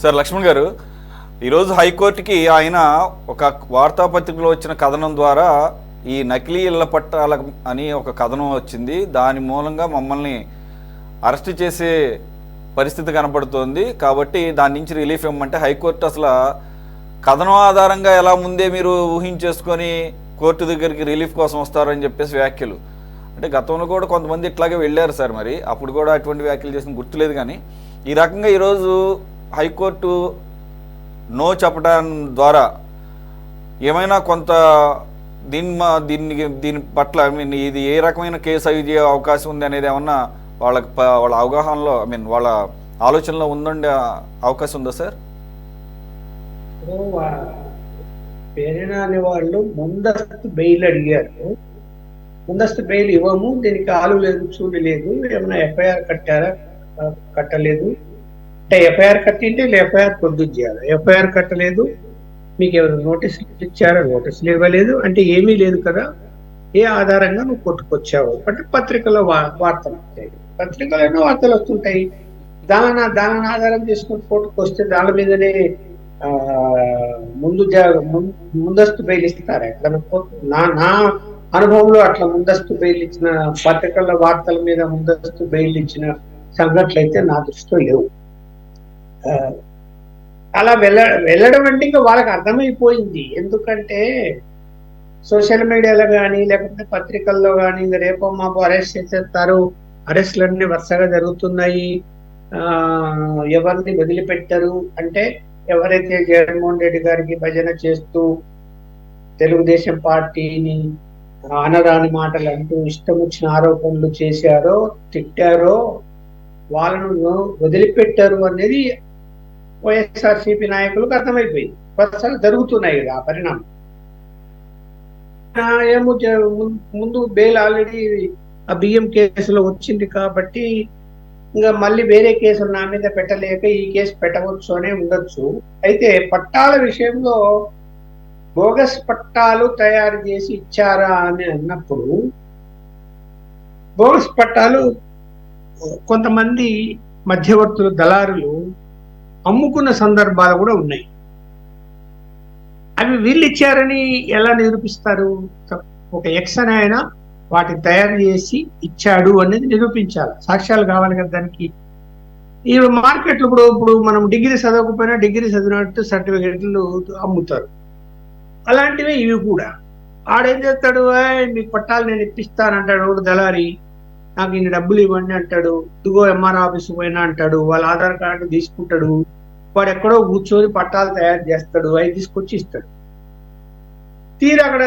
Sir Laxman గారు ఈరోజు హైకోర్టుకి ఆయన ఒక వార్తాపత్రికలో వచ్చిన కథనం ద్వారా ఈ నకిలీ ఇళ్ళ పట్టాల అని ఒక కథనం వచ్చింది. దాని మూలంగా మమ్మల్ని అరెస్ట్ చేసే పరిస్థితి కనపడుతోంది. కాబట్టి దాని నుంచి రిలీఫ్ ఇవ్వమంటే హైకోర్టు అసలు కథనం ఆధారంగా ఎలా ముందే మీరు ఊహించేసుకొని కోర్టు దగ్గరికి రిలీఫ్ కోసం వస్తారని చెప్పేసి వ్యాఖ్యలు. అంటే గతంలో కూడా కొంతమంది ఇట్లాగే వెళ్ళారు సార్ మరి. అప్పుడు కూడా అటువంటి వ్యాఖ్యలు చేసిన గుర్తులేదు కానీ ఈ రకంగా ఈరోజు హైకోర్టు నో చెప్పడం ద్వారా ఏమైనా కొంత దీని మా దీన్ని దీని పట్ల ఐ మీన్ ఇది ఏ రకమైన కేసు అయ్యే అవకాశం ఉంది అనేది ఏమన్నా వాళ్ళకి వాళ్ళ అవగాహనలో ఐ మీన్ వాళ్ళ ఆలోచనలో ఉందండే అవకాశం ఉందా సార్? ఇప్పుడు అనే వాళ్ళు ముందస్తు బెయిల్ అడిగారు. ముందస్తు బెయిల్ ఇవ్వము దీనికి ఆలు లేదు చూడలేదు ఏమైనా ఎఫ్ఐఆర్ కట్టారా? కట్టలేదు. అంటే ఎఫ్ఐఆర్ కట్టింటే ఎఫ్ఐఆర్ ప్రొడ్యూస్ చేయాలి. ఎఫ్ఐఆర్ కట్టలేదు మీకు ఎవరు నోటీసులు ఇచ్చారా నోటీసులు ఇవ్వలేదు. అంటే ఏమీ లేదు కదా. ఏ ఆధారంగా నువ్వు కొట్టుకొచ్చావు? అంటే పత్రికలో వా- వార్తలు వస్తాయి. పత్రికలో ఎన్నో వార్తలు వస్తుంటాయి. దాని దాని ఆధారం చేసుకుని కోర్టుకు వస్తే దాని మీదనే ముందు జా- ముందస్తు బెయిల్ ఇస్తారు ఎట్లా? నా నా అనుభవంలో అట్లా ముందస్తు బెయిల్ ఇచ్చిన పత్రికల వార్తల మీద ముందస్తు బెయిల్ ఇచ్చిన సంఘటనలు అయితే నా దృష్టిలో లేవు. అలా వెళ్ళ వెళ్ళడం అంటే ఇంకా వాళ్ళకి అర్థమైపోయింది. ఎందుకంటే సోషల్ మీడియాలో కానీ లేకపోతే పత్రికల్లో కానీ ఇంకా రేపో మాపు అరెస్ట్ చేసేస్తారు. అరెస్టులన్నీ వరుసగా జరుగుతున్నాయి. ఆ ఎవరిని వదిలిపెట్టరు. అంటే ఎవరైతే జగన్మోహన్ రెడ్డి గారికి భజన చేస్తూ తెలుగుదేశం పార్టీని అనరాని మాటలు అంటూ ఇష్టం వచ్చిన ఆరోపణలు చేశారో తిట్టారో వాళ్ళను వదిలిపెట్టారు అనేది వైఎస్ఆర్సీపీ నాయకులకు అర్థమైపోయింది. వరుసగా జరుగుతున్నాయి ఆ పరిణామం. ఏమో ముందు బెయిల్ ఆల్రెడీ ఆ బియ్యం కేసులో వచ్చింది కాబట్టి ఇంకా మళ్ళీ వేరే కేసులు నా మీద పెట్టలేక ఈ కేసు పెట్టవచ్చు అనే ఉండొచ్చు. అయితే పట్టాల విషయంలో బోగస్ పట్టాలు తయారు చేసి ఇచ్చారా అని అన్నప్పుడు బోగస్ పట్టాలు కొంతమంది మధ్యవర్తులు దళారులు అమ్ముకున్న సందర్భాలు కూడా ఉన్నాయి. అవి వీళ్ళు ఇచ్చారని ఎలా నిరూపిస్తారు? ఒక ఎక్స్ అని ఆయన వాటిని తయారు చేసి ఇచ్చాడు అనేది నిరూపించాలి. సాక్ష్యాలు కావాలి కదా దానికి. ఈ మార్కెట్ ఇప్పుడు ఇప్పుడు మనం డిగ్రీ చదవకపోయినా డిగ్రీ చదివినట్టు సర్టిఫికెట్లు అమ్ముతారు. అలాంటివే ఇవి కూడా. ఆడేం చేస్తాడు? "ఏయ్, మీకు పట్టాలు నేను ఇప్పిస్తానంటాడు ఒకడు దళారి. నాకు ఇన్ని డబ్బులు ఇవ్వండి అంటాడు. ఇదిగో ఎంఆర్ ఆఫీస్ పోయినా అంటాడు. వాళ్ళ ఆధార్ కార్డు తీసుకుంటాడు. వాడు ఎక్కడో కూర్చొని పట్టాలు తయారు చేస్తాడు అవి తీసుకొచ్చి ఇస్తాడు. తీరు అక్కడ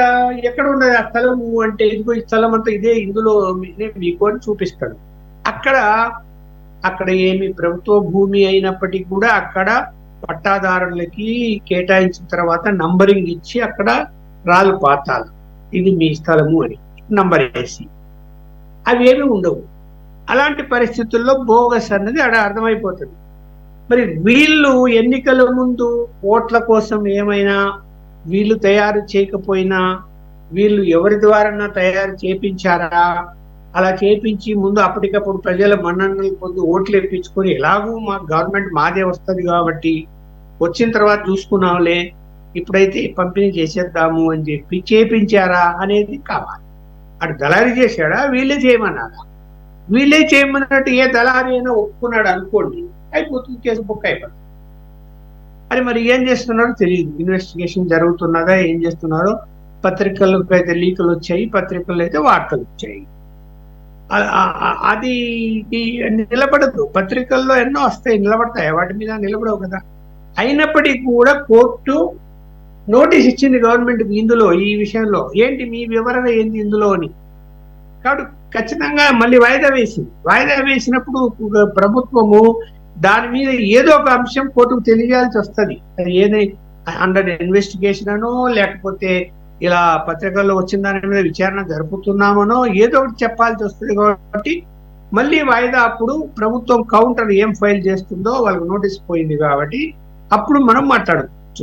ఎక్కడ ఉన్నది ఆ స్థలము అంటే ఇదిగో ఈ స్థలం అంతా ఇదే ఇందులో మీకు అని చూపిస్తాడు. అక్కడ అక్కడ ఏమి ప్రభుత్వ భూమి అయినప్పటికీ కూడా అక్కడ పట్టాదారులకి కేటాయించిన తర్వాత నంబరింగ్ ఇచ్చి అక్కడ రాళ్ళు పాతాలు. ఇది మీ స్థలము అని నంబర్ వేసి. అవి ఏమి ఉండవు. అలాంటి పరిస్థితుల్లో బోగస్ అన్నది అక్కడ అర్థమైపోతుంది. మరి వీళ్ళు ఎన్నికల ముందు ఓట్ల కోసం ఏమైనా వీళ్ళు తయారు చేయకపోయినా వీళ్ళు ఎవరి ద్వారా తయారు చేపించారా? అలా చేపించి ముందు అప్పటికప్పుడు ప్రజల మన్ననలు పొంది ఓట్లు వేయించుకొని ఎలాగూ మా గవర్నమెంట్ మాదే వస్తుంది కాబట్టి వచ్చిన తర్వాత చూసుకున్నాంలే ఇప్పుడైతే పంపిణీ చేసేద్దాము అని చెప్పి చేపించారా అనేది కావాలి. అటు దళారీ చేశాడా? వీళ్ళే చేయమన్నారా? వీళ్ళే చేయమన్నట్టు ఏ దళారీ అయినా ఒప్పుకున్నాడు అనుకోండి. అయిపోతుంది కేసు బుక్ అయిపోతుంది. అది మరి ఏం చేస్తున్నారో తెలియదు. ఇన్వెస్టిగేషన్ జరుగుతున్నదా ఏం చేస్తున్నారో పత్రికలకు అయితే లీకులు వచ్చాయి పత్రికలు అయితే వార్తలు వచ్చాయి. అది నిలబడదు. పత్రికల్లో ఎన్నో వస్తాయి నిలబడతాయి. వాటి మీద నిలబడవు కదా. అయినప్పటికీ కూడా కోర్టు నోటీస్ ఇచ్చింది గవర్నమెంట్ ఇందులో ఈ విషయంలో. ఏంటి మీ వివరణ ఏంది ఇందులో అని? కాబట్టి ఖచ్చితంగా మళ్ళీ వాయిదా వేసింది. వాయిదా వేసినప్పుడు ప్రభుత్వము దాని మీద ఏదో ఒక అంశం కోర్టుకు తెలియాల్సి వస్తుంది. అది ఏది అండర్ ఇన్వెస్టిగేషన్ అనో లేకపోతే ఇలా పత్రికల్లో వచ్చిన దాని మీద విచారణ జరుపుతున్నామనో ఏదో ఒకటి చెప్పాల్సి వస్తుంది కాబట్టి మళ్ళీ వాయిదా అప్పుడు ప్రభుత్వం కౌంటర్ ఏం ఫైల్ చేస్తుందో వాళ్ళకి నోటీస్ పోయింది కాబట్టి అప్పుడు మనం మాట్లాడదు.